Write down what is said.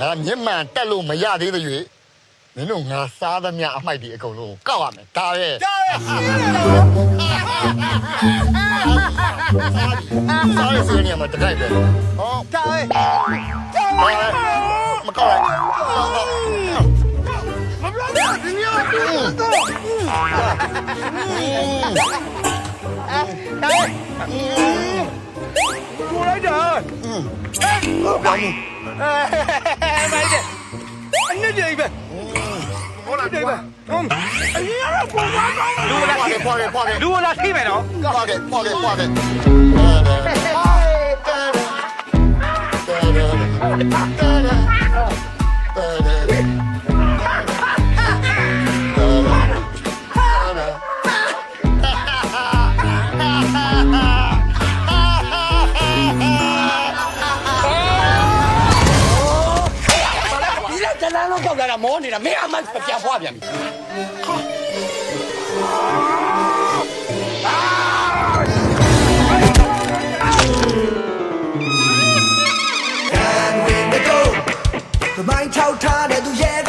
ငါမျက်မှန်တက်လို့မရသေးသေး၍မင်းတို့ငါစားသမျှအမိုက်ဒီအကုန်လုံးကောက်ရမယ်ဒါပဲကြားရစားရစီနေမှာတကြိုက်ပဲဟောကြားရမကောက်လိုက်မပြောရဒီမျိုးတော့ကိုလိုက်တာဟုတ်ပါဘူးမိုက်တယ် အနစ်ကြီးပဲဟောလာဒီဒီပဲပါအင်းအရင်ကတော့ကိုဝါကောင်းလူလာပွားတယ်ပွားတယ်ပွားတယ်လူလာထိမယ်နော်ပွားတယ်ပွားတယ်ပွားတယ်ဒီလက် တလန်းလုံးပေါက်လာတာမောနေတာမင်းအမပြန်ဖွားပြန်ပြီဝင်မတော့သမိုင်းချောက်ထားတဲ့သူရဲ့